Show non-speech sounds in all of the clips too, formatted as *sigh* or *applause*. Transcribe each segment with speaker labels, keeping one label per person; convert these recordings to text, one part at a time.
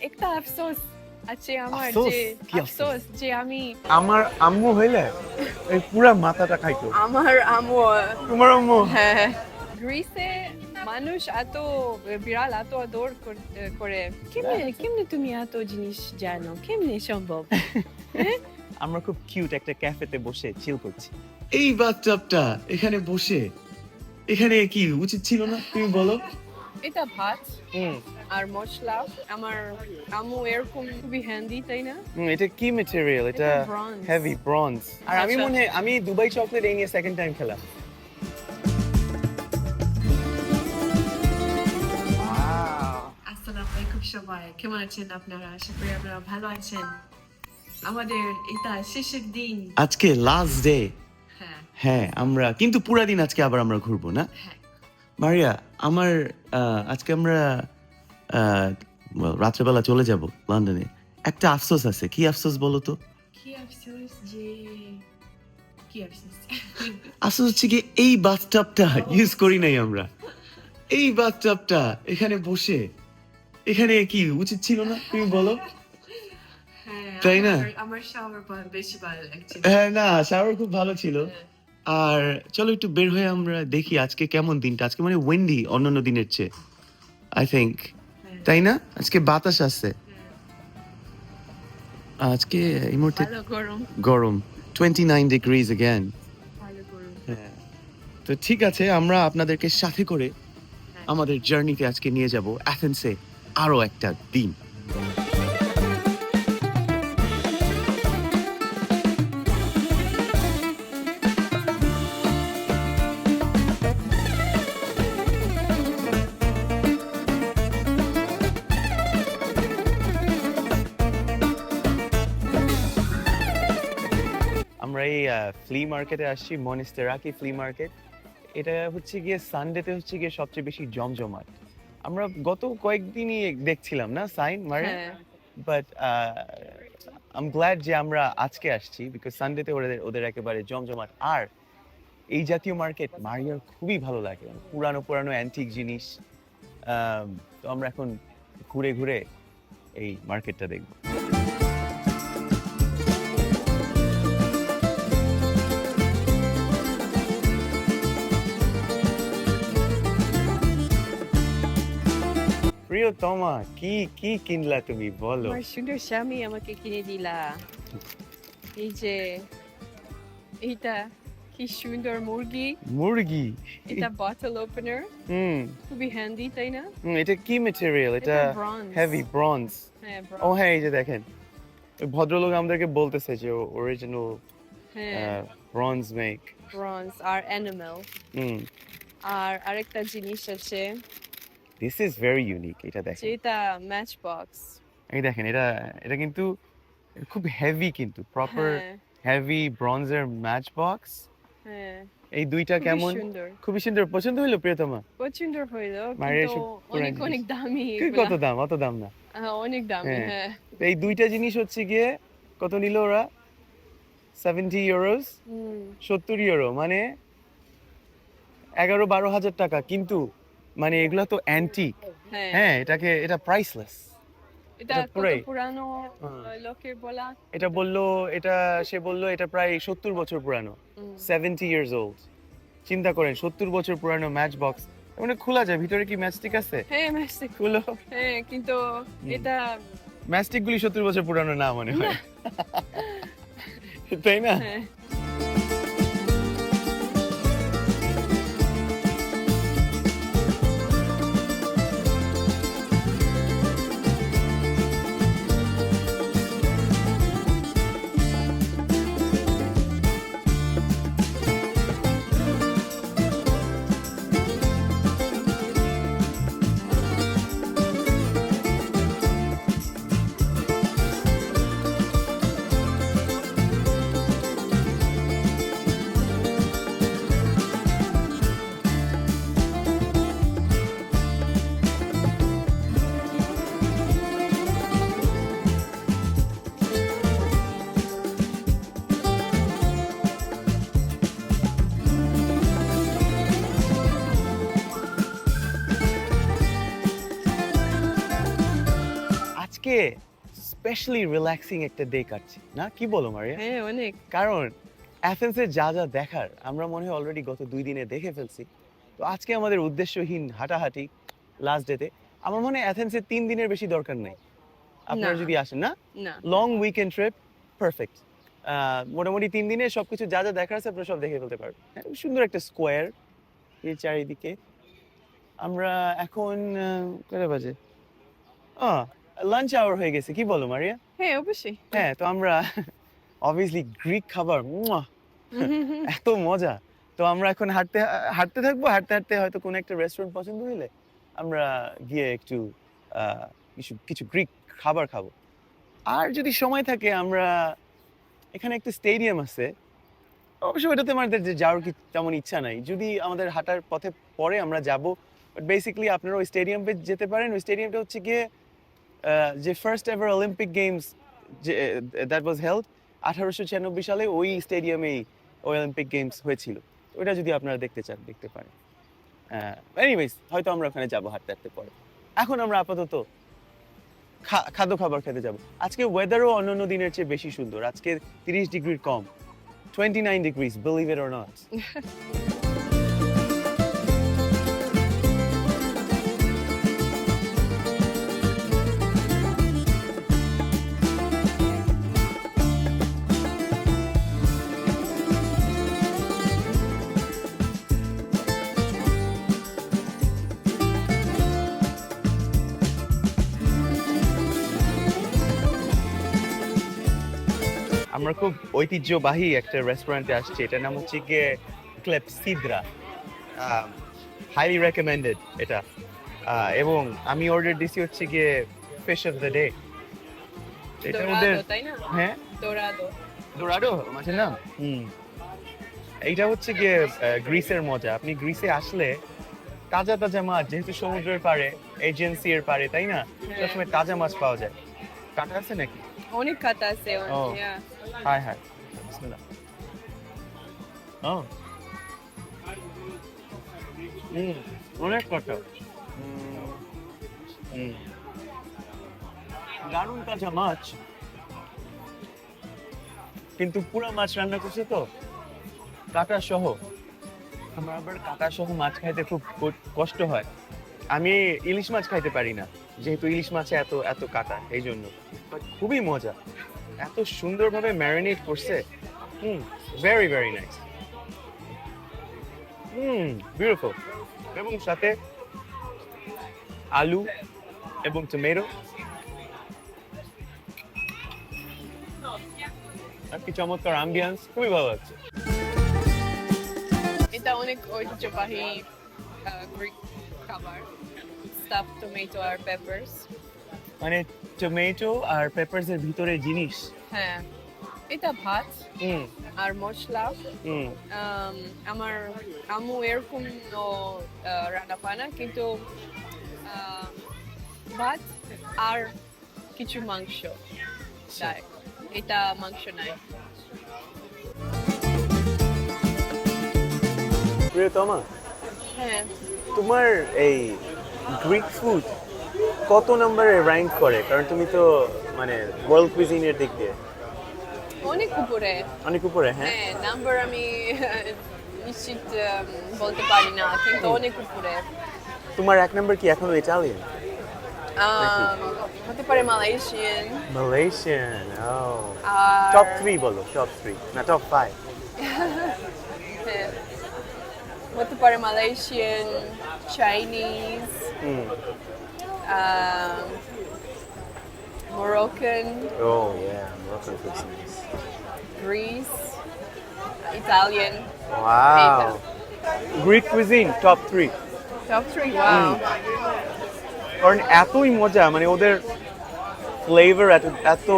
Speaker 1: একটা আফসোস আছে আমার
Speaker 2: আফসোস?
Speaker 1: যে
Speaker 2: কি আফসোস?
Speaker 1: আফসোস যে আমি
Speaker 2: আমার আম্মু হইলে এই পুরা মাথাটা খাইতো।
Speaker 1: আমার আমু
Speaker 2: তোমার আম্মু?
Speaker 1: হ্যাঁ গ্রিসে মানুষ এত বিড়াল এত আদর কর- করে কেমনে কেমনে তুমি এত জিনিস জানো? কেমনে সম্ভব? *laughs*
Speaker 2: আমরা খুব কিউট একটা ক্যাফেতে বসে চিল করছি।
Speaker 3: এই বাথটাবটা এখানে বসে এখানে কি উচিত ছিল না? তুমি বলো।
Speaker 1: এটা ভাত?
Speaker 2: হুম।
Speaker 1: আর মশলা আমার আমু এরকম খুবই হ্যান্ডি তাই না?
Speaker 2: এটা কি ম্যাটেরিয়াল এটা হেভি ব্রঞ্জ আর আমি
Speaker 1: আচ্ছা।
Speaker 2: মনে হয় আমি দুবাই চকলেট এই নিয়ে সেকেন্ড টাইম খেলাম।
Speaker 1: আসসালামু আলাইকুম সবাই কেমন আছেন আপনারা? আশা করি আপনারা ভালো আছেন। আমাদের এটা শেষের দিন।
Speaker 3: আজকে লাস্ট ডে
Speaker 1: হ্যাঁ।
Speaker 3: হ্যাঁ আমরা কিন্তু পুরা দিন আজকে আবার আমরা ঘুরবো না?
Speaker 1: হ্যাঁ।
Speaker 3: মারিয়া আমার আহ, আজকে আমরা রাত্রেবেলা চলে যাব লন্ডনে। একটা আফসোস আছে। কি আফসোস বলো তো?
Speaker 1: আফসোস
Speaker 3: হচ্ছে কি এই বাথটাবটা ইউজ করি নাই আমরা। এই বাথটাবটা এখানে বসে। এখানে কি উচিত ছিল না? তুমি বলো।
Speaker 1: হ্যাঁ
Speaker 3: তাই না?
Speaker 1: আমার- আমার শাওয়ার বেশি ভালো লাগছে
Speaker 3: হ্যাঁ না শাওয়ার খুব ভালো ছিল। আর চলো একটু বের হয়ে আমরা দেখি আজকে কেমন দিনটা। আজকে মানে ওয়েন্ডি অন্যান্য দিনের চেয়ে আই থিঙ্ক তাই না? আজকে বাতাস আছে। আজকে এই মুহূর্তে
Speaker 1: গরম।
Speaker 3: গরম। টোয়েন্টি নাইন ডিগ্রিজ
Speaker 1: এগেন
Speaker 3: তো ঠিক আছে আমরা আপনাদেরকে সাথে করে আমাদের জার্নিতে আজকে নিয়ে যাব। অ্যাথেন্সে আরও একটা দিন।
Speaker 2: ফ্লি মার্কেটে আসছি মনিস্টেরাকি ফ্লি মার্কেট এটা হচ্ছে গিয়ে সানডেতে হচ্ছে গিয়ে সবচেয়ে বেশি জমজমাট। আমরা গত কয়েকদিনই দেখছিলাম না সাইন মারে বাট আম গ্ল্যাড যে আমরা আজকে আসছি বিকজ সানডেতে ওদের ওদের একেবারে জমজমাট। আর এই জাতীয় মার্কেট মারিয়ার খুবই ভালো লাগে। পুরানো পুরানো অ্যান্টিক জিনিস। তো আমরা এখন ঘুরে ঘুরে এই মার্কেটটা দেখব। প্রিয়তমা কি কি কিনলা তুমি বলো।
Speaker 1: আমার সুন্দর স্বামী আমাকে কিনে দিলা। এই যে এইটা কি সুন্দর মুরগি।
Speaker 2: মুরগি?
Speaker 1: এটা বটল ওপেনার
Speaker 2: হুম।
Speaker 1: খুবই হ্যান্ডি তাই না?
Speaker 2: হুম, এটা কি ম্যাটেরিয়াল এটা হেভি ব্রঞ্জ
Speaker 1: হ্যাঁ
Speaker 2: ও হ্যাঁ এই যে দেখেন। ভদ্রলোক আমাদেরকে বলতেছে যে অরিজিনাল
Speaker 1: হ্যাঁ।
Speaker 2: ব্রঞ্জ মেক
Speaker 1: ব্রঞ্জ আর অ্যানিমেল
Speaker 2: হুম।
Speaker 1: আর আরেকটা জিনিস আছে
Speaker 2: দিস ইজ ভেরি ইউনিক এটা দেখেন।
Speaker 1: যেটা ম্যাচ বক্স
Speaker 2: এই দেখেন এটা এটা কিন্তু খুব হেভি কিন্তু প্রপার হেভি ব্রঞ্জের ম্যাচ বক্স
Speaker 1: হ্যাঁ।
Speaker 2: এই দুইটা কেমন? খুবই সুন্দর। পছন্দ হইল প্রিয়তমা?
Speaker 1: পছন্দ কিন্তু অনেক অনেক দামি
Speaker 2: কত দাম? অত দাম না।
Speaker 1: হ্যাঁ, অনেক দামি
Speaker 2: হ্যাঁ।
Speaker 1: হ্যাঁ।
Speaker 2: এই দুইটা জিনিস হচ্ছে গিয়ে কত নিল ওরা? সেভেন্টি ইউরোস সত্তর ইউরো মানে এগারো বারো হাজার টাকা। কিন্তু মানে এগুলা তো অ্যান্টিক
Speaker 1: হ্যাঁ।
Speaker 2: হ্যাঁ এটাকে এটা প্রাইসলেস
Speaker 1: এটা। পুরানো
Speaker 2: হ্যাঁ।
Speaker 1: লোকের বলা?
Speaker 2: এটা বলল এটা সে বলল এটা প্রায় সত্তর বছর পুরানো। সেভেন্টি ইয়ার্স ওল্ড চিন্তা করেন সত্তর বছর পুরানো ম্যাচ বক্স মানে খোলা যায় ভিতরে কি ম্যাচটিক আছে?
Speaker 1: হ্যাঁ ম্যাস্টিক
Speaker 2: খুলো।
Speaker 1: হ্যাঁ কিন্তু এটা
Speaker 2: ম্যাচটিক গুলি সত্তর বছর পুরানো না মনে হয়। তাই না? স্পেশালি রিল্যাক্সিং একটা ডে কাটছি। না? কি বলো মারিয়া?
Speaker 1: হ্যাঁ অনেক।
Speaker 2: কারণ অ্যাথেন্সের যা যা দেখার আমরা মনে হয় অলরেডি গত দুই দিনে দেখে ফেলছি। তো আজকে আমাদের উদ্দেশ্যহীন হাঁটাহাঁটি লাস্ট ডেতে আমার মনে হয় অ্যাথেন্সের তিন দিনের বেশি দরকার নেই। আপনারা যদি আসেন না? লং উইকেন্ড ট্রিপ পারফেক্ট মোটামুটি তিন দিনে সবকিছু যা যা দেখার আছে আপনারা সব দেখে ফেলতে পারবেন। হ্যাঁ, সুন্দর একটা স্কোয়ার এই চারিদিকে। আমরা এখন কয়টা বাজে? লাঞ্চ আওয়ার হয়ে গেছে কি বলো মারিয়া?
Speaker 1: হ্যাঁ অবশ্যই।
Speaker 2: হ্যাঁ তো আমরা অবভিয়াসলি গ্রিক খাবার এত মজা। তো আমরা এখন হাঁটতে হাঁটতে থাকব হাঁটতে হাঁটতে হয়তো কোনো একটা রেস্টুরেন্ট পছন্দ হলে আমরা গিয়ে একটু কিছু কিছু গ্রিক খাবার খাব। আর যদি সময় থাকে আমরা এখানে একটা স্টেডিয়াম আছে। অবশ্য ওটাতে আমাদের যে যাওয়ার কি তেমন ইচ্ছা নাই। যদি আমাদের হাঁটার পথে পরে আমরা যাব বাট বেসিক্যালি আপনারা ওই স্টেডিয়ামে যেতে পারেন। ওই স্টেডিয়ামটা হচ্ছে গিয়ে যে ফার্স্ট এভার অলিম্পিক গেমস যে দ্যাট ওয়াজ হেল্ড আঠারোশো ছিয়ানব্বই সালে ওই স্টেডিয়ামেই ওই অলিম্পিক গেমস হয়েছিল। ওইটা যদি আপনারা দেখতে চান, দেখতে পারেন। এনিওয়েজ হয়তো আমরা ওখানে যাব হাঁটতে হাঁটতে পরে। এখন আমরা আপাতত খাদ্য খাবার খেতে যাব। আজকে ওয়েদারও অন্যান্য দিনের চেয়ে বেশি সুন্দর। আজকে তিরিশ ডিগ্রির কম। Twenty nine degrees believe it not আমরা খুব ঐতিহ্যবাহী একটা রেস্টুরেন্টে আসছি। এটার নাম হচ্ছে গিয়ে ক্লেপসিদ্রা হাইলি রেকমেন্ডেড এটা। এবং আমি অর্ডার দিছি হচ্ছে গিয়ে ফিশ অফ দ্য ডে
Speaker 1: তাই না?
Speaker 2: হ্যাঁ?
Speaker 1: দোরাদো
Speaker 2: ডোরাডো মাছের নাম? হুম। এইটা হচ্ছে গিয়ে গ্রিসের মজা। আপনি গ্রিসে আসলে তাজা তাজা মাছ যেহেতু সমুদ্রের পারে এজেন্সি এর পাড়ে তাই না? সবসময় তাজা মাছ পাওয়া যায়। কাটা আছে নাকি?
Speaker 1: অনেক কাটা আছে.
Speaker 2: Hi hi. বিসমিল্লাহ। ও। হুম অনেক হুম দারুণ কাঁচা মাছ। কিন্তু পুরো মাছ রান্না করছে তো? কাটা সহ আমার আবার কাটা সহ মাছ খাইতে খুব কষ্ট হয়। আমি ইলিশ মাছ খাইতে পারি না যেহেতু ইলিশ মাছে এত এত কাটা এই জন্য খুবই মজা। এত সুন্দরভাবে ম্যারিনেট করছে। Hmm very very nice hmm beautiful এবং সাথে আলু এবং টমেটো আর কি চমৎকার আম্বিয়ান্স খুবই ভালো লাগছে।
Speaker 1: এটা অনেক ঐতিহ্যবাহী গ্রিক খাবার। স্টাফ টমেটো আর পেপারস
Speaker 2: মানে টমেটো আর পেপারস এর ভিতরে জিনিস।
Speaker 1: হ্যাঁ এটা ভাত
Speaker 2: হুম।
Speaker 1: আর মশলা।
Speaker 2: হুম।
Speaker 1: আমার আম্মু এরকম রান্না পায় না কিন্তু ভাত আর কিছু মাংস। দেয় এটা মাংস নাই।
Speaker 2: প্রিয়তমা
Speaker 1: হ্যাঁ।
Speaker 2: তোমার এই গ্রিক ফুড কত নম্বরে র্যাঙ্ক করে? কারণ তুমি তো মানে ওয়ার্ল্ড কুইজিনের দিক দিয়ে।
Speaker 1: অনেক উপরে।
Speaker 2: অনেক উপরে হ্যাঁ?
Speaker 1: হ্যাঁ নাম্বার আমি নিশ্চিত বলতে পারি না কিন্তু অনেক উপরে।
Speaker 2: তোমার এক নম্বর কি এখনও ইটালিয়ান
Speaker 1: হতে পারে মালয়েশিয়ান
Speaker 2: মালয়েশিয়ান ও। টপ থ্রি বলো টপ থ্রি না টপ ফাইভ *laughs*
Speaker 1: হ্যাঁ, হতে পারে মালয়েশিয়ান চাইনিজ
Speaker 2: হুম
Speaker 1: মরোকান
Speaker 2: ও yeah Moroccan food's nice.
Speaker 1: Greece Italian
Speaker 2: Wow. Greek cuisine top three.
Speaker 1: Top three wow
Speaker 2: কারণ এতই মজা মানে ওদের ফ্লেভার এত এত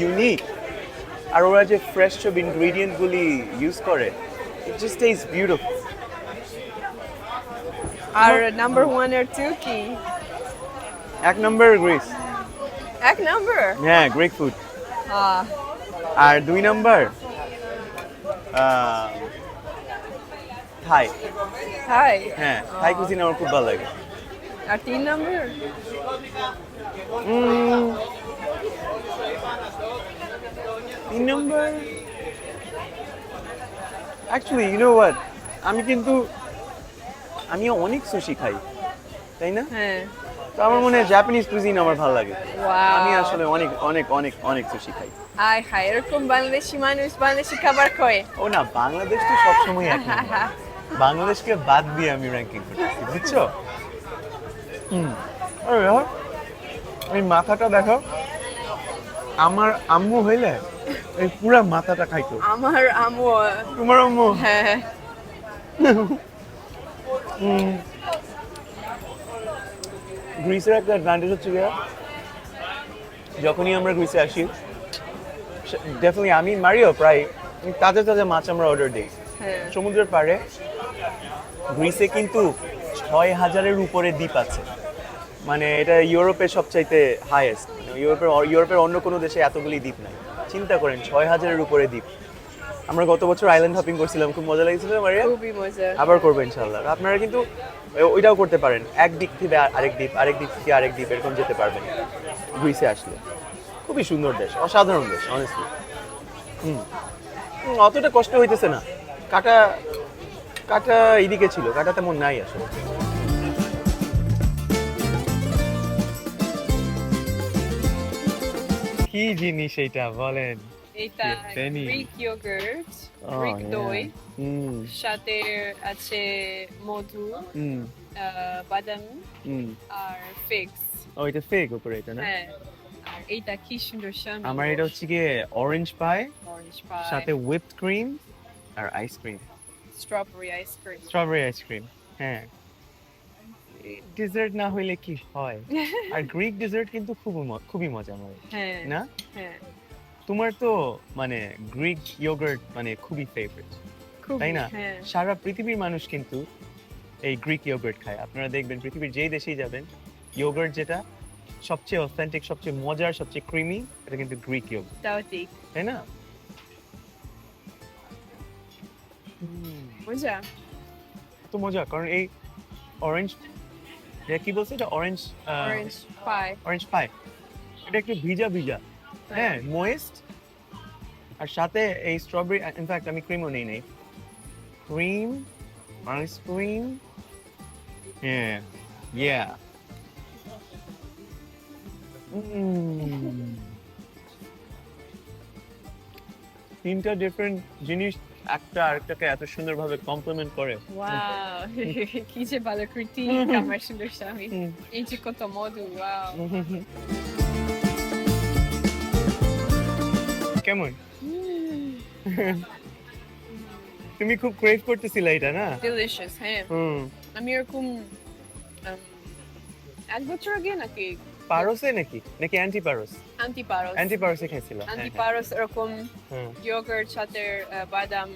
Speaker 2: ইউনিক আর ওরা যে ফ্রেশ সব ইনগ্রিডিয়েন্ট গুলি ইউজ করে ইট জাস্ট টেস্ট বিউটিফুল
Speaker 1: আর নাম্বার ওয়ান আর টু কি
Speaker 2: এক নম্বর গ্রিস
Speaker 1: এক নম্বর
Speaker 2: হ্যাঁ গ্রিক ফুড আর দুই নম্বর থাই
Speaker 1: থাই
Speaker 2: হ্যাঁ থাই কুজিন আমার খুব ভালো লাগে।
Speaker 1: আর তিন নম্বর
Speaker 2: তিন নম্বর অ্যাকচুয়ালি ইউ নো হোয়াট আমি কিন্তু আমি অনেক সুশি খাই তাই না?
Speaker 1: হ্যাঁ।
Speaker 2: তো আমার মনে হয় জাপানিজ কুজিন আমার ভালো লাগে। আমি আসলে অনেক অনেক অনেক অনেক সুশি খাই।
Speaker 1: আয় হায় এরকম বাংলাদেশি মানুষ বাংলাদেশি খাবার খায়।
Speaker 2: ও না বাংলাদেশ তো সবসময় এক। *laughs* বাংলাদেশকে বাদ দিয়ে আমি র্যাঙ্কিং করতেছি বুঝছ? হুম। আরে এই মাথাটা দেখো। আমার আম্মু হইলে এই পুরা মাথাটা খাইতো।
Speaker 1: আমার আম্মু।
Speaker 2: তোমার আম্মু?
Speaker 1: হ্যাঁ।
Speaker 2: হুম। গ্রিসের একটা অ্যাডভান্টেজ হচ্ছে গিয়ে যখনই আমরা গ্রিসে আসি ডেফিনেটলি আমি মারিও প্রায় তাজা তাজা মাছ আমরা অর্ডার দিই।
Speaker 1: হ্যাঁ।
Speaker 2: সমুদ্রের পাড়ে গ্রিসে কিন্তু ছয় হাজারের উপরে দ্বীপ আছে। মানে এটা ইউরোপের সবচাইতে হায়েস্ট ইউরোপের ইউরোপের অন্য কোনো দেশে এতগুলি দ্বীপ নাই। চিন্তা করেন ছয় হাজারের উপরে দ্বীপ। আমরা গত বছর আইল্যান্ড হপিং করছিলাম খুব মজা লেগেছিল মারিয়া?
Speaker 1: খুবই মজা।
Speaker 2: আবার করব ইনশাল্লাহ আপনারা কিন্তু ওইটাও করতে পারেন। এক দিক থেকে আরেক দ্বীপ আরেক দিক থেকে আরেক দ্বীপ এরকম যেতে পারবেন। গ্রিসে আসলে। খুবই সুন্দর দেশ, অসাধারণ দেশ অনেস্টলি হুম। অতটা কষ্ট হইতেছে না। কাটা কাটা এইদিকে ছিল, কাটা তেমন নাই আসলে। কি জিনিস এটা বলেন।
Speaker 1: এটা
Speaker 2: Penny.
Speaker 1: Greek yoghurt
Speaker 2: Oh,
Speaker 1: Greek
Speaker 2: yeah.
Speaker 1: দই
Speaker 2: হুম
Speaker 1: সাথে আছে মধু
Speaker 2: হুম
Speaker 1: আহ, বাদাম
Speaker 2: হুম
Speaker 1: আর ফিক্স
Speaker 2: ও এটা ফেক উপরে এটা না?
Speaker 1: হ্যাঁ আর এইটা কি সুন্দর স্বামী
Speaker 2: আমার এটা হচ্ছে গিয়ে অরেঞ্জ পাই
Speaker 1: অরেঞ্জ পাই
Speaker 2: সাথে হুইপড ক্রিম আর ice cream
Speaker 1: strawberry ice cream
Speaker 2: strawberry ice cream হ্যাঁ। ডেজার্ট না হইলে কি হয়? *laughs* আর গ্রিক ডেজার্ট কিন্তু খুব খুবই মজা আমার
Speaker 1: হ্যাঁ
Speaker 2: না?
Speaker 1: হ্যাঁ।
Speaker 2: তোমার তো মানে গ্রিক ইয়োগার্ট মানে খুবই ফেভারিট তাই না?
Speaker 1: হ্যাঁ।
Speaker 2: সারা পৃথিবীর মানুষ কিন্তু এই গ্রিক ইয়োগার্ট খায়। আপনারা দেখবেন পৃথিবীর যেই দেশেই যাবেন ইয়োগার্ট যেটা সবচেয়ে অথেন্টিক সবচেয়ে মজার সবচেয়ে ক্রিমি এটা কিন্তু গ্রিক ইয়োগার্ট
Speaker 1: তাও ঠিক।
Speaker 2: তাই না? হুম,
Speaker 1: মজা।
Speaker 2: তো মজা কারণ এই অরেঞ্জ এটা কি বলছে? এটা orange
Speaker 1: orange pie
Speaker 2: orange pie এটা একটু ভিজা ভিজা। হ্যাঁ মোয়েস্ট আর সাথে এই স্ট্রবেরি ইনফ্যাক্ট আমি ক্রিমও নেই নেই। ক্রিম আইসক্রিম হ্যাঁ ইয়া তিনটা ডিফারেন্ট জিনিস একটা আরেকটাকে এত সুন্দরভাবে কমপ্লিমেন্ট করে।
Speaker 1: ওয়াও *laughs* কি যে ভালো কৃতিক *laughs* আমার সুন্দর স্বামী। এই যে কত মধু ওয়াও *laughs*
Speaker 2: কেমন? *laughs* তুমি খুব ক্রেভ করতেছিলে এটা না?
Speaker 1: ডিলিশিয়াস হ্যাঁ।
Speaker 2: হুম।
Speaker 1: আমি এরকম এক বছর আগে নাকি
Speaker 2: পারসে নাকি? নাকি অ্যান্টি পারস
Speaker 1: আন্টি পারস
Speaker 2: অ্যান্টি পারসে খাইছিল
Speaker 1: আন্টি পারস এরকম
Speaker 2: হ্যাঁ
Speaker 1: ইয়োগার্ট সাথে বাদাম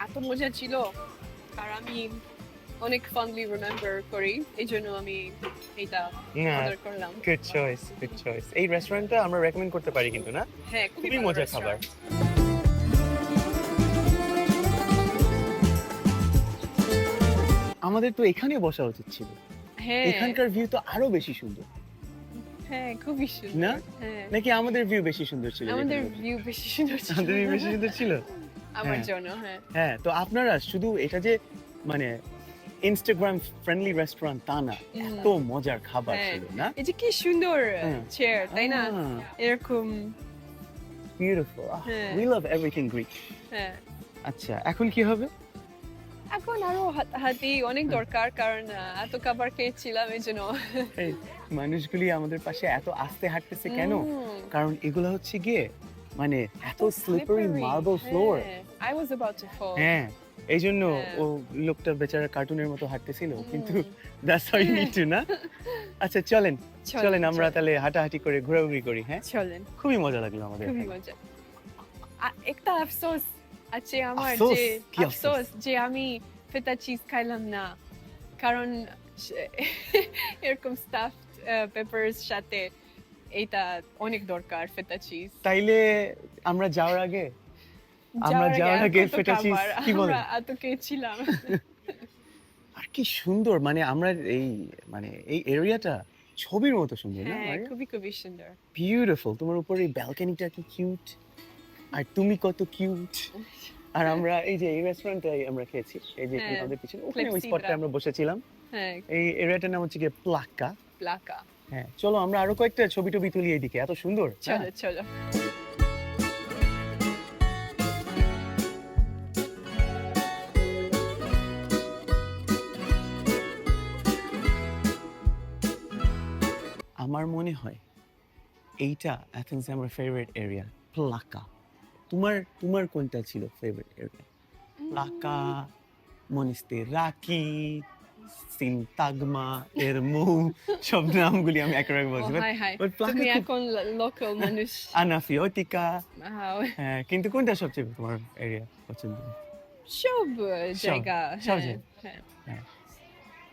Speaker 1: এত মজা ছিল। আর আমি অনেক ফন্ডলি রিমেম্বার করি এই জন্য আমি এটা অর্ডার করলাম।
Speaker 2: গুড চয়েস গুড চয়েস এই রেস্টুরেন্টটা আমরা রেকমেন্ড করতে পারি কিন্তু না?
Speaker 1: হ্যাঁ
Speaker 2: খুবই মজার খাবার। আমাদের তো এখানে বসা উচিত ছিল।
Speaker 1: হ্যাঁ।
Speaker 2: এখানকার ভিউ তো আরও বেশি সুন্দর।
Speaker 1: হ্যাঁ খুবই সুন্দর।
Speaker 2: না?
Speaker 1: হ্যাঁ।
Speaker 2: নাকি আমাদের ভিউ বেশি সুন্দর ছিল
Speaker 1: আমাদের ভিউ বেশি সুন্দর ছিল।
Speaker 2: আমাদের ভিউ বেশি সুন্দর ছিল?
Speaker 1: আমার
Speaker 2: হ্যাঁ।
Speaker 1: জন্য হ্যাঁ।
Speaker 2: হ্যাঁ তো আপনারা শুধু এটা যে মানে ইনস্টাগ্রাম ফ্রেন্ডলি রেস্টুরেন্ট তা না। এত মজার খাবার
Speaker 1: হ্যাঁ।
Speaker 2: ছিল না?
Speaker 1: এই যে কি সুন্দর
Speaker 2: হ্যাঁ।
Speaker 1: চেয়ার তাই না? এরকম।
Speaker 2: বিউটিফুল
Speaker 1: হ্যাঁ।
Speaker 2: উই লাভ এভরিথিং গ্রিক
Speaker 1: হ্যাঁ।
Speaker 2: আচ্ছা এখন কি হবে?
Speaker 1: এখন আরও হাতি অনেক দরকার কারণ এত খাবার খেয়েছিলাম এই জন্য।
Speaker 2: মানুষগুলি আমাদের পাশে এত আস্তে হাঁটতেছে কেন? কারণ এগুলো হচ্ছে গিয়ে মানে এত স্লিপারি
Speaker 1: slippery,
Speaker 2: মার্বেল ফ্লোর
Speaker 1: হ্যাঁ, I was about to fall.
Speaker 2: হ্যাঁ। এই জন্য
Speaker 1: হ্যাঁ।
Speaker 2: ও লোকটা বেচারা কার্টুনের মতো হাঁটতেছিল কিন্তু that's how you need to না? আচ্ছা চলেন।
Speaker 1: চলেন,
Speaker 2: আমরা। তাহলে হাঁটাহাঁটি করে ঘোরাঘুরি করি হ্যাঁ?
Speaker 1: চলেন।
Speaker 2: খুবই মজা লাগল আমাদের
Speaker 1: খুবই মজা। একটা আফসোস আছে আমার যে
Speaker 2: আফসোস?
Speaker 1: আফসোস যে আমি ফেটা চিজ খাইলাম না। কারণ *laughs* এরকম স্টাফ পেপারস সাথে এটা অনেক দরকার ফেটা চিজ
Speaker 2: তাইলে আমরা যাওয়ার আগে আমরা যাওয়ার আগে
Speaker 1: এত
Speaker 2: ফেটা চিজ
Speaker 1: খাবার,
Speaker 2: কি?
Speaker 1: আমরা এত খেয়েছিলাম। *laughs*
Speaker 2: আর কি সুন্দর মানে আমরা এই মানে এই এরিয়াটা ছবির মতো সুন্দর না
Speaker 1: হ্যাঁ খুবই খুবই সুন্দর।
Speaker 2: বিউটিফুল তোমার উপরে এই ব্যালকনিটা কি কিউট আর তুমি কত কিউট *laughs* আর আমরা এই যে এই রেস্টুরেন্টে আমরা খেয়েছি এই যে
Speaker 1: হ্যাঁ,
Speaker 2: আমাদের পিছনে ওখানে ওই। স্পটে আমরা বসেছিলাম।
Speaker 1: হ্যাঁ।
Speaker 2: এই এরিয়াটার নাম হচ্ছে গিয়ে প্লাক্কা
Speaker 1: প্লাকা
Speaker 2: হ্যাঁ চলো আমরা আরও কয়েকটা ছবি টবি তুলি এদিকে এত সুন্দর
Speaker 1: চলো। চলো।
Speaker 2: আমার মনে হয় এইটা অ্যাথেন্সে আমার ফেভারিট এরিয়া প্লাকা। তোমার তোমার কোনটা ছিল ফেভারিট এরিয়া প্লাকা মনিস্তে রাকি সিনতাগমা এরমু সব নামগুলি আমি বলছি।
Speaker 1: তুমি এখন লোকাল মানুষ।
Speaker 2: আনাফিওটিকা। হ্যাঁ কিন্তু কোনটা সবচেয়ে তোমার এরিয়া পছন্দ?
Speaker 1: সব জায়গা
Speaker 2: সব
Speaker 1: হ্যাঁ,
Speaker 2: জায়গা।
Speaker 1: হ্যাঁ।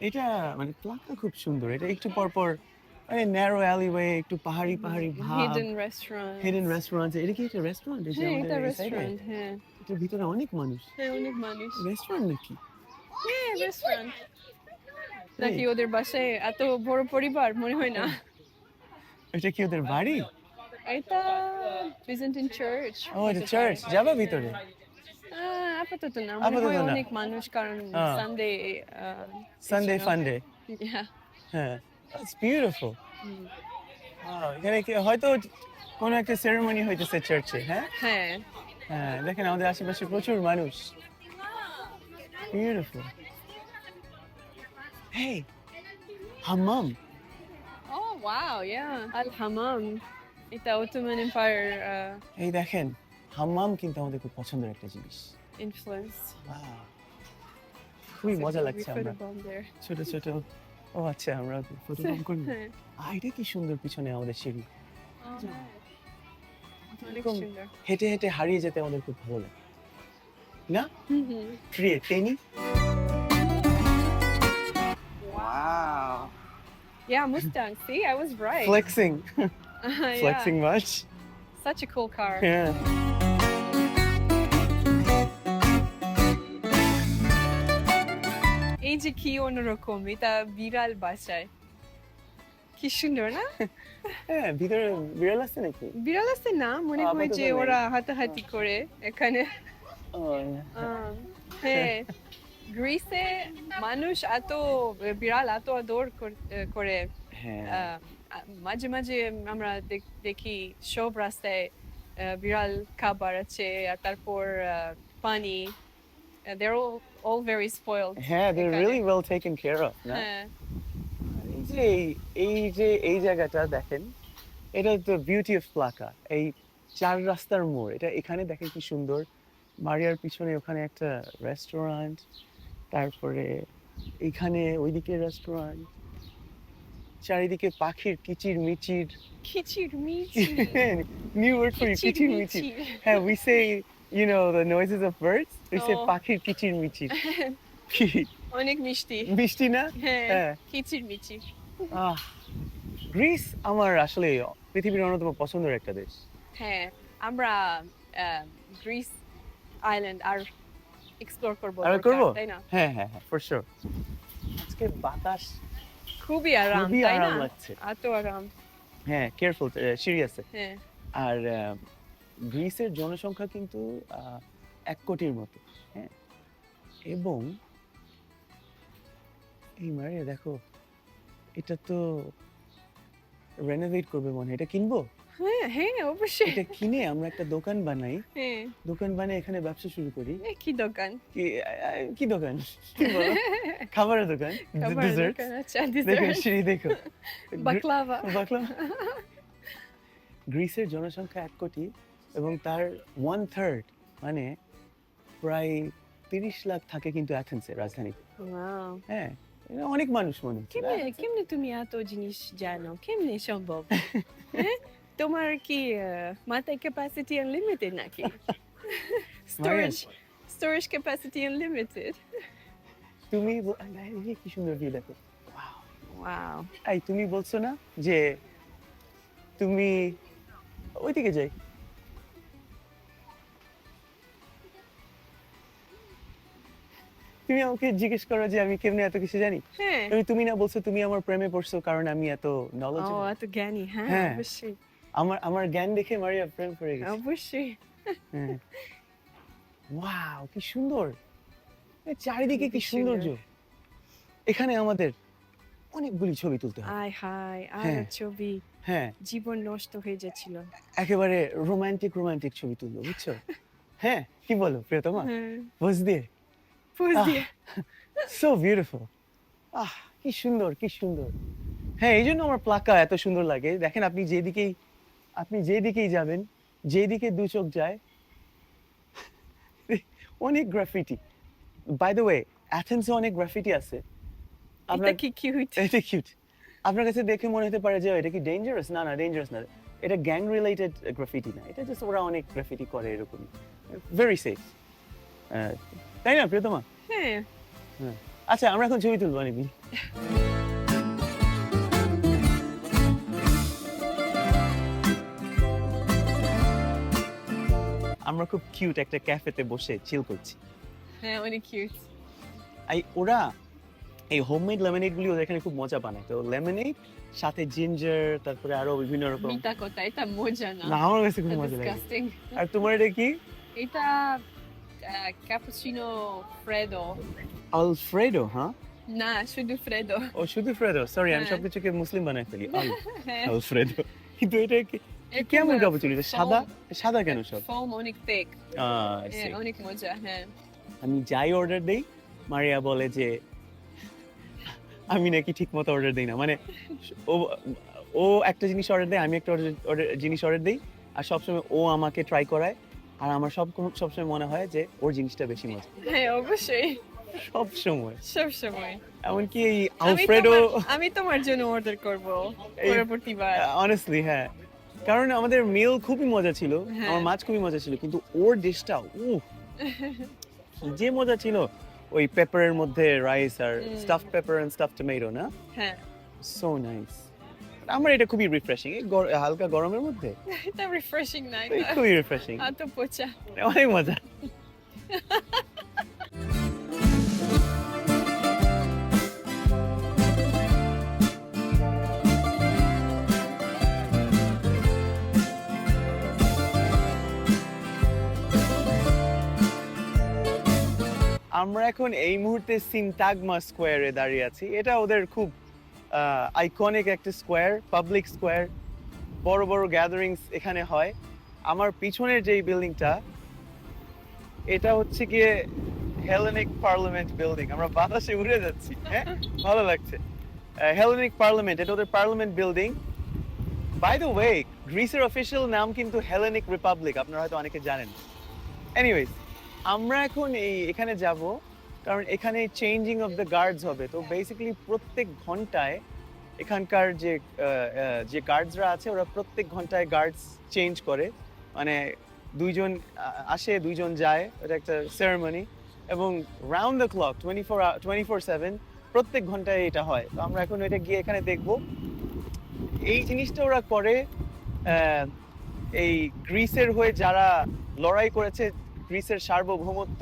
Speaker 2: এটা মানে প্লাকা খুব সুন্দর। এটা একটু পর পর মানে ন্যারো অ্যালিওয়ে একটু পাহাড়ি পাহাড়ি ভাব
Speaker 1: হিডেন রেস্টুরেন্ট
Speaker 2: হিডেন রেস্টুরেন্ট এটা কি একটা রেস্টুরেন্ট
Speaker 1: হ্যাঁ এটা রেস্টুরেন্ট হ্যাঁ
Speaker 2: এটার ভিতরে অনেক মানুষ
Speaker 1: হ্যাঁ অনেক মানুষ
Speaker 2: রেস্টুরেন্ট নাকি
Speaker 1: হ্যাঁ রেস্টুরেন্ট নাকি ওদের বাসায় এত বড় পরিবার মনে হয় না
Speaker 2: এটা কি ওদের বাড়ি
Speaker 1: এটা বিজেন্টিন চার্চ
Speaker 2: ও এটা চার্চ যাবা ভিতরে
Speaker 1: আপাতত না মনে
Speaker 2: আপাতত
Speaker 1: হয়
Speaker 2: না।
Speaker 1: অনেক মানুষ কারণ
Speaker 2: হ্যাঁ।
Speaker 1: সানডে
Speaker 2: সানডে ফান্ডে হ্যাঁ বিউটিফুল
Speaker 1: হুম।
Speaker 2: এখানে কি হয়তো কোনো একটা সেরেমনি হইতেছে চার্চে হ্যাঁ?
Speaker 1: হ্যাঁ।
Speaker 2: হ্যাঁ দেখেন আমাদের আশেপাশে প্রচুর মানুষ। Beautiful Hey, hammam.
Speaker 1: ও ওয়াও ইয়া আল হামাম এটা অটোমান এম্পায়ার
Speaker 2: এই দেখেন হাম্মাম কিন্তু আমাদের খুব পছন্দের একটা জিনিস।
Speaker 1: Influence
Speaker 2: Wow. খুবই মজা লাগছে আমরা। ছোট ছোট। ও আচ্ছা আমরা ফটো *laughs* করি
Speaker 1: হ্যাঁ
Speaker 2: কি সুন্দর পিছনে আমাদের সিঁড়ি
Speaker 1: সুন্দর
Speaker 2: হেঁটে হেঁটে হারিয়ে যেতে আমাদের খুব ভালো লাগে না
Speaker 1: হুম হুম
Speaker 2: ট্রে টেনি
Speaker 1: Yeah, Mustang. See, I was right.
Speaker 2: Flexing. *laughs*
Speaker 1: yeah.
Speaker 2: Flexing much?
Speaker 1: Such a cool car.
Speaker 2: Yeah.
Speaker 1: এই যে কি অন্যরকম এটা বিড়াল বাসায়। কি সুন্দর না? *laughs*
Speaker 2: হ্যাঁ ভিতরে বিড়াল আছে নাকি?
Speaker 1: বিড়াল আছে না মনে হয় যে ওরা হাতাহাতি করে এখানে। *laughs* হ্যাঁ। গ্রিসে মানুষ এত বিড়াল এত আদর করে
Speaker 2: হ্যাঁ।
Speaker 1: মাঝে মাঝে আমরা দেখ- সব রাস্তায় বিড়াল খাবার আছে আর তারপর পানি। They're all, all very spoiled.
Speaker 2: হ্যাঁ they're
Speaker 1: এখানে।
Speaker 2: really well taken care of না
Speaker 1: হ্যাঁ
Speaker 2: এই যে এই- এই যে এই জায়গাটা দেখেন এটা তো বিউটি অফ প্লাকা এই চার রাস্তার মোড় এটা এখানে দেখেন কি সুন্দর। মারিয়ার পিছনে ওখানে একটা রেস্টুরেন্ট তারপরে এখানে ওইদিকে রেস্টুরেন্ট চারিদিকে পাখির কিচির মিচির।
Speaker 1: খিচির মিচির।
Speaker 2: নিউ ওয়ার্ড ফর কিচির মিচির। *laughs* হ্যাঁ we say you know the noises of birds? We say
Speaker 1: Oh.
Speaker 2: পাখির কিচির মিচির কি
Speaker 1: অনেক মিষ্টি
Speaker 2: মিষ্টি না
Speaker 1: হ্যাঁ খিচির মিচির
Speaker 2: আহ গ্রিস আমার আসলে পৃথিবীর অন্যতম পছন্দের একটা দেশ।
Speaker 1: হ্যাঁ আমরা গ্রিস আইল্যান্ড আর এক্সপ্লোর করব
Speaker 2: আর করব?
Speaker 1: তাই না?
Speaker 2: হ্যাঁ হ্যাঁ হ্যাঁ ফর শিওর আজকে বাতাস
Speaker 1: খুবই আরাম তাই না?
Speaker 2: আরাম লাগছে।
Speaker 1: এত আরাম।
Speaker 2: হ্যাঁ কেয়ারফুল আছে
Speaker 1: হ্যাঁ।
Speaker 2: আর গ্রিসের জনসংখ্যা কিন্তু এক কোটির মতো হ্যাঁ? এবং এই মারিয়া দেখো এটা তো রেনোভেট করবে মনে এটা কিনবো?
Speaker 1: হ্যাঁ হ্যাঁ অবশ্যই।
Speaker 2: এটা কিনে আমরা একটা দোকান বানাই।
Speaker 1: হ্যাঁ।
Speaker 2: দোকান বানিয়ে এখানে ব্যবসা শুরু করি।
Speaker 1: কি দোকান?
Speaker 2: কি কি দোকান? *laughs* খাবারের দোকান? ডেজার্ট
Speaker 1: আচ্ছা
Speaker 2: দেখো সিঁড়ি দেখো। *laughs*
Speaker 1: বাকলাভা
Speaker 2: বাকলাভা গ্রিসের জনসংখ্যা এক কোটি এবং তার ওয়ান থার্ড মানে প্রায় তিরিশ লাখ থাকে কিন্তু অ্যাথেন্সে রাজধানীতে. হ্যাঁ অনেক মানুষ মনে
Speaker 1: কেমনে কেমনে তুমি এত জিনিস জানো? কেমনে সম্ভব? *laughs* হ্যাঁ? তোমার কি মাথায় ক্যাপাসিটি আনলিমিটেড নাকি? স্টোরেজ স্টোরেজ ক্যাপাসিটি আনলিমিটেড
Speaker 2: তুমি কি সুন্দর ভিউ দেখো।
Speaker 1: ওয়াও
Speaker 2: এই তুমি বলছো না যে তুমি ওইদিকে যাই। তুমি আমাকে জিজ্ঞেস করো যে আমি কেমনে এত কিছু জানি?
Speaker 1: হ্যাঁ।
Speaker 2: তুমি তুমি না বলছো তুমি আমার প্রেমে পড়ছো কারণ আমি এত নলেজ
Speaker 1: ও এত জ্ঞানী হ্যাঁ
Speaker 2: হ্যাঁ।
Speaker 1: অবশ্যই।
Speaker 2: আমার আমার জ্ঞান দেখে মারিয়া প্রেম করে গেছে।
Speaker 1: অবশ্যই।
Speaker 2: ওয়াও কি সুন্দর। এই চারিদিকে কি
Speaker 1: সুন্দর।
Speaker 2: সৌন্দর্য এখানে আমাদের অনেকগুলি ছবি তুলতে হয়।
Speaker 4: আয় হায় আর
Speaker 2: হ্যাঁ।
Speaker 4: ছবি।
Speaker 2: হ্যাঁ।
Speaker 4: জীবন নষ্ট হয়ে যাচ্ছিল।
Speaker 2: একেবারে রোমান্টিক রোমান্টিক ছবি তুলবো বুঝছ? *laughs* হ্যাঁ কি বলো প্রিয়তমা?
Speaker 4: হ্যাঁ।
Speaker 2: বুঝ দিয়ে।
Speaker 4: পোজ দিয়ে
Speaker 2: সো বিউটিফুল আহ কি সুন্দর কি সুন্দর। হ্যাঁ এই জন্য আমার প্লাকা এত সুন্দর লাগে। দেখেন আপনি যেদিকেই আপনি যেদিকেই যাবেন যেদিকে দু চোখ যায় *laughs* অনেক গ্রাফিটি বাই দ্য ওয়ে অ্যাথেন্সে অনেক গ্রাফিটি আছে। আপনার
Speaker 4: কি কিউট
Speaker 2: এটা কিউট আপনার কাছে দেখে মনে হতে পারে যে এটা কি ডেঞ্জারাস না না ডেঞ্জারাস না। এটা গ্যাং রিলেটেড গ্রাফিটি না। এটা জাস্ট ওরা অনেক গ্রাফিটি করে এরকম ভেরি সেফ তাই না প্রিয়তমা?
Speaker 4: হ্যাঁ।
Speaker 2: আচ্ছা আমরা এখন ছবি তুলবো নিবি। আমরা খুব কিউট একটা ক্যাফেতে বসে চিল করছি।
Speaker 1: হ্যাঁ অনেক কিউট
Speaker 2: এই ওরা এই হোমমেড লেমনেড গুলি ওদের এখানে খুব মজা বানায় তো লেমনেড সাথে জিঞ্জার তারপরে আরও বিভিন্ন রকম।
Speaker 1: মিতা কথা এটা মজা না।
Speaker 2: না আমার কাছে খুব মজা লাগে। আর তোমার এটা কি?
Speaker 1: এটা ক্যাপুচিনো ফ্রেডো
Speaker 2: আলফ্রেডো হ্যাঁ
Speaker 1: না শুধু ফ্রেডো
Speaker 2: ও শুধু ফ্রেডো সরি আমি
Speaker 1: হ্যাঁ।
Speaker 2: সবকিছুকে মুসলিম বানাই ফেলি। *laughs* আল
Speaker 1: হ্যাঁ।
Speaker 2: আলফ্রেডো। কিন্তু এটা কি কেমন কাপুচিনো এটা সাদা? সাদা কেন সব?
Speaker 1: ফোম অনেক thick
Speaker 2: আহ, I
Speaker 1: হ্যাঁ
Speaker 2: see.
Speaker 1: অনেক মজা হ্যাঁ।
Speaker 2: আমি যাই অর্ডার দেই মারিয়া বলে যে আমি নাকি ঠিক মতো অর্ডার দিই না। মানে ও ও একটা জিনিস অর্ডার দেয় আমি একটা order- order- জিনিস অর্ডার দিই আর সবসময় ও আমাকে ট্রাই করায়। আর আমার সব সবসময় মনে হয় যে ওর জিনিসটা বেশি মজা।
Speaker 1: হ্যাঁ অবশ্যই।
Speaker 2: সব সময়।
Speaker 1: সব সময়
Speaker 2: এমনকি এই আলফ্রেডো
Speaker 1: আমি তোমার জন্য অর্ডার করব পরবর্তীবার।
Speaker 2: অনেস্টলি হ্যাঁ। কারণ আমাদের মিল খুবই মজা ছিল
Speaker 1: হ্যাঁ।
Speaker 2: আমার মাছ খুবই মজা ছিল কিন্তু ওর ডিশটা উ *laughs* যে মজা ছিল ওই পেপারের মধ্যে rice R stuff paper and stuff tomato না?
Speaker 1: হ্যাঁ।
Speaker 2: সো নাইস আমার এটা খুবই রিফ্রেশিং হালকা গরমের মধ্যে।
Speaker 1: এটা রিফ্রেশিং না এটা
Speaker 2: খুবই রিফ্রেশিং
Speaker 1: এত পচা।
Speaker 2: অনেক মজা। আমরা এখন এই মুহূর্তে সিনটাগমা স্কোয়ারে দাঁড়িয়ে আছি। এটা ওদের খুব আইকনিক একটা স্কোয়ার পাবলিক স্কোয়ার বড় বড় গ্যাদারিংস এখানে হয়। আমার পিছনের যেই বিল্ডিংটা এটা হচ্ছে গিয়ে হেলেনিক পার্লামেন্ট বিল্ডিং আমরা বাতাসে উড়ে যাচ্ছি হ্যাঁ? ভালো লাগছে। হেলেনিক পার্লামেন্ট এটা ওদের parliament building by the way গ্রিসের অফিসিয়াল নাম কিন্তু হেলেনিক রিপাবলিক আপনারা হয়তো অনেকে জানেন। এনিওয়েজ আমরা এখন এই, এখানে যাব। কারণ এখানে চেঞ্জিং অফ দ্য গার্ডস হবে। তো বেসিক্যালি প্রত্যেক ঘন্টায় এখানকার যে যে গার্ডসরা আছে, ওরা প্রত্যেক ঘন্টায় গার্ডস চেঞ্জ করে। মানে দুইজন আসে, দুইজন যায় ওটা একটা সেরেমনি এবং round the clock twenty four twenty four seven প্রত্যেক ঘন্টায় এটা হয়। তো আমরা এখন এটা গিয়ে এখানে দেখব। এই জিনিসটা ওরা করে এই গ্রিসের হয়ে যারা লড়াই করেছে, গ্রিসের সার্বভৌমত্ব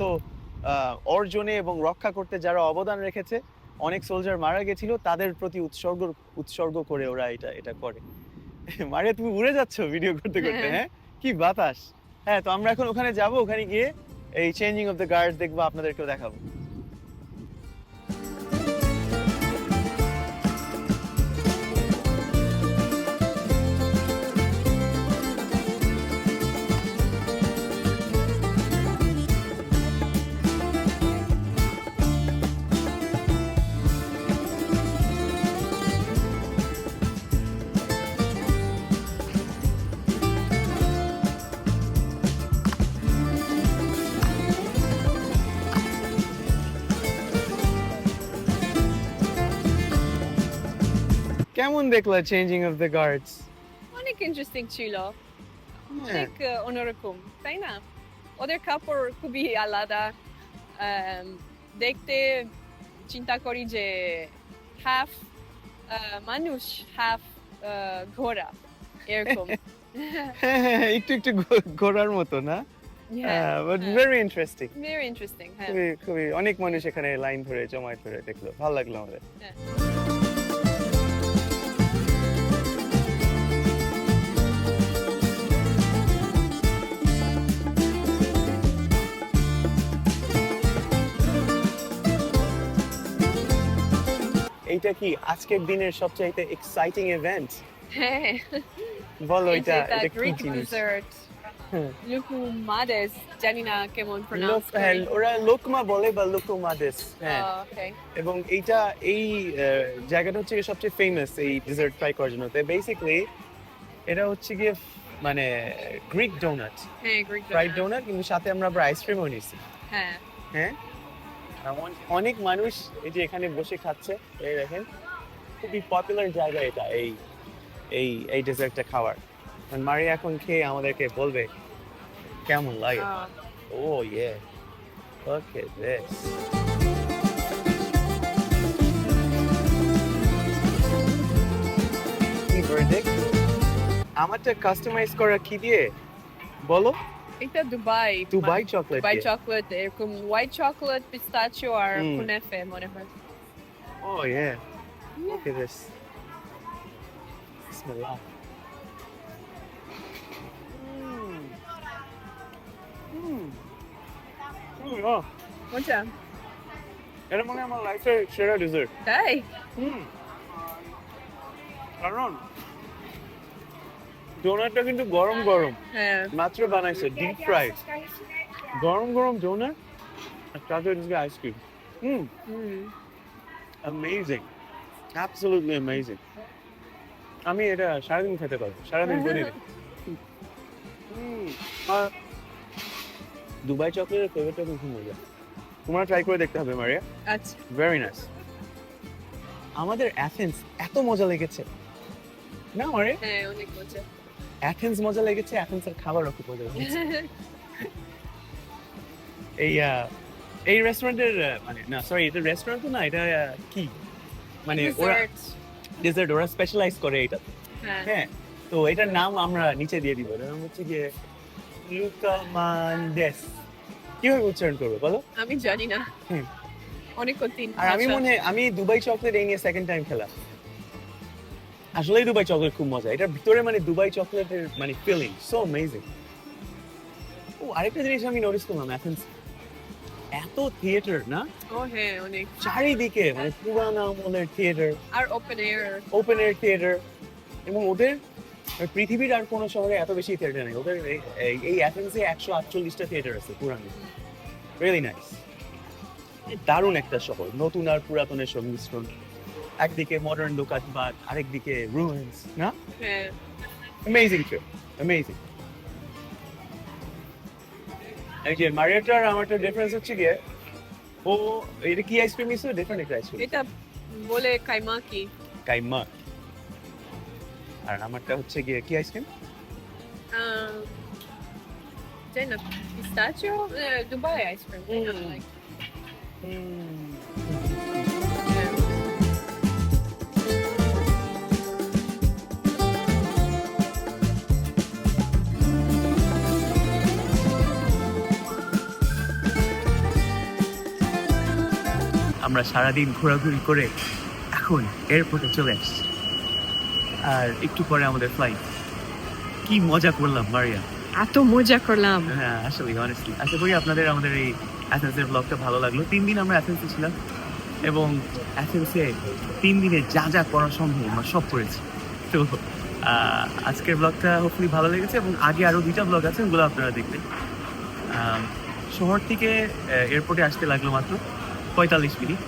Speaker 2: অর্জনে এবং রক্ষা করতে যারা অবদান রেখেছে অনেক সোলজার মারা গেছিল তাদের প্রতি উৎসর্গ উৎসর্গ করে ওরা এটা এটা করে। *laughs* মারিয়া তুমি উড়ে যাচ্ছ ভিডিও করতে করতে
Speaker 1: হ্যাঁ।
Speaker 2: হ্যাঁ? কি বাতাস। হ্যাঁ তো আমরা এখন ওখানে যাব ওখানে গিয়ে এই চেঞ্জিং অফ দ্য গার্ড দেখব আপনাদেরকেও দেখাবো। কেমন দেখলা চেঞ্জিং অফ দ্য গার্ডস
Speaker 1: অনেক ইন্টারেস্টিং ছিল।
Speaker 2: হ্যাঁ।
Speaker 1: অনেক অন্যরকম তাই না? ওদের কাপড় খুবই আলাদা। দেখতে চিন্তা করি যে হাফ মানুষ হাফ ঘোড়া এরকম।
Speaker 2: হ্যাঁ, *laughs* একটু একটু ঘো- ঘোরার মতো না? বাট
Speaker 1: হ্যাঁ।
Speaker 2: ভেরি ইন্টারেস্টিং
Speaker 1: ভেরি ইন্টারেস্টিং হ্যাঁ।
Speaker 2: খুবই খুবই অনেক মানুষ এখানে লাইন ধরে জমায়েত ধরে দেখল। ভালো লাগল আমাদের। এটা কি আজকের দিনের সবচাইতে এক্সাইটিং ইভেন্ট
Speaker 1: হ্যাঁ।
Speaker 2: বলো এটা
Speaker 1: এটা
Speaker 2: কি জিনিস? হ্যাঁ।
Speaker 1: লুকুমাদেস জানি না কেমন প্রনাউন্স
Speaker 2: হ্যাঁ ওরা লোকমা বলে বা লোকমাদেস হ্যাঁ। এবং এইটা এই জায়গাটা হচ্ছে গিয়ে সবচেয়ে ফেমাস এই ডেজার্ট ট্রাই করার জন্য। বেসিক্যালি এটা হচ্ছে গিয়ে মানে গ্রিক ডোনাট
Speaker 1: হ্যাঁ গ্রিক
Speaker 2: ডোনাট কিন্তু সাথে আমরা আবার আইসক্রিমও নিয়েছি।
Speaker 1: হ্যাঁ।
Speaker 2: হ্যাঁ? অনেক মানুষ এই যে এখানে বসে খাচ্ছে এই দেখেন। খুবই পপুলার জায়গা এটা এই এই এই ডেজার্টটা খাওয়ার। মারি এখন খেয়ে আমাদেরকে বলবে কেমন লাগে? ও ইয়ে ওকে বেশ? আমারটা কাস্টমাইজ করা কি দিয়ে? বলো।
Speaker 1: এটা Dubai
Speaker 2: Dubai chocolate
Speaker 1: Dubai chocolate এরকম হোয়াইট চকলেট পিস্তাচিও আর
Speaker 2: হুম।
Speaker 1: কুনেফে মনে হয়
Speaker 2: Oh yeah. Look at this. Bismillah. Mm. Mm. Mm, oh,
Speaker 1: কোনটা
Speaker 2: এটা মনে হয় আমার লাইফের সেরা ডেজার্ট
Speaker 1: তাই
Speaker 2: হুম কারণ ডোনাটটা কিন্তু গরম গরম।
Speaker 1: হ্যাঁ।
Speaker 2: মাত্র বানাইছে ডিপ ফ্রাইড গরম গরম ডোনাট আর তাতে আইসক্রিম হুম। amazing absolutely amazing আমি এটা সারাদিন খেতে পারব সারাদিন *laughs* হুম, আর দুবাই চকলেটের ফ্লেভারটা খুব মজা। তোমরা ট্রাই করে দেখতে হবে মারিয়া।
Speaker 1: আচ্ছা।
Speaker 2: ভেরি নাইস আমাদের অ্যাথেন্স এত মজা লেগেছে। না মারিয়া?
Speaker 1: হ্যাঁ অনেক মজা।
Speaker 2: অ্যাথেন্স মজা লেগেছে অ্যাথেন্সের খাবারও খুব মজা লেগেছে। এই এই রেস্টুরেন্টের মানে না সরি এটা রেস্টুরেন্ট তো না এটা কি? মানে ওরা ডেজার্ট ওরা স্পেশালাইজ করে এটা।
Speaker 1: হ্যাঁ।
Speaker 2: হ্যাঁ তো এটার নাম আমরা নিচে দিয়ে দিব। এটার নাম হচ্ছে গিয়ে লুকামান্ডেস কীভাবে উচ্চারণ করব বলো?
Speaker 1: আমি জানি না। অনেক কঠিন।
Speaker 2: আর আমি মনে হয় আমি দুবাই চকলেট এই নিয়ে সেকেন্ড টাইম খেলাম। আসলেই দুবাই চকলেট খুব মজা। এটার ভিতরে মানে দুবাই চকলেটের মানে ফিলিং সো অ্যামেজিং ও আরেকটা জিনিস আমি নোটিস করলাম এখন এত থিয়েটার না?
Speaker 1: ও হ্যাঁ অনেক।
Speaker 2: চারিদিকে মানে পুরানো আমলের থিয়েটার
Speaker 1: আর open air
Speaker 2: open air theatre এবং ওদের পৃথিবীর আর কোনো শহরে এত বেশি থিয়েটার নেই। ওদের এই অ্যাথেন্সে একশো আটচল্লিশটা থিয়েটার আছে পুরানো। রিয়েলি নাইস দারুণ একটা শহর নতুন আর পুরাতনের সংমিশ্রণ। একদিকে মডার্ন দোকানপাট আরেকদিকে রুইন্স না?
Speaker 1: হ্যাঁ।
Speaker 2: অ্যামেজিং ট্রিপ অ্যামেজিং এই যে মারিয়াটার আর আমারটার ডিফারেন্স হচ্ছে গিয়ে ও এটা কি আইসক্রিম নিছো ডিফারেন্ট একটা আইসক্রিম
Speaker 1: এটা বলে কাইমা কি?
Speaker 2: কাইমা। আর আমারটা হচ্ছে গিয়ে কি আইসক্রিম
Speaker 1: জানি না পিস্তাচিও দুবাই আইসক্রিম
Speaker 2: আমরা সারাদিন ঘোরাঘুরি করে এখন এয়ারপোর্টে চলে আসছি। আর একটু পরে আমাদের ফ্লাইট কি মজা করলাম মারিয়া।
Speaker 4: এত মজা করলাম।
Speaker 2: হ্যাঁ আসলে অনেস্টলি আশা করি আপনাদের আমাদের এই অ্যাথেন্সের ব্লগটা ভালো লাগল। তিন দিন আমরা অ্যাথেন্সে ছিলাম এবং অ্যাথেন্সে তিন দিনে যা যা করা সম্ভব আমরা সব করেছি। তো আজকের ব্লগটা হোপফুলি ভালো লেগেছে এবং আগে আরও দুইটা ব্লগ আছে ওগুলো আপনারা দেখবেন। আহ, শহর থেকে এয়ারপোর্টে আসতে লাগল মাত্র। পঁয়তাল্লিশ মিনিট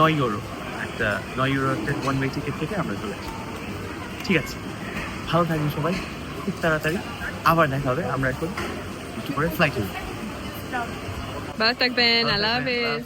Speaker 2: নয় ইউরো একটা নয় ইউরো একটা ওয়ান ওয়ে টিকিট থেকে আমরা চলে আসি। ঠিক আছে। ভালো থাকবেন সবাই। খুব তাড়াতাড়ি আবার দেখা হবে। আমরা এখন একটু করে ফ্লাইটে
Speaker 1: ভালো থাকবেন। আল্লাহ
Speaker 2: হাফেজ।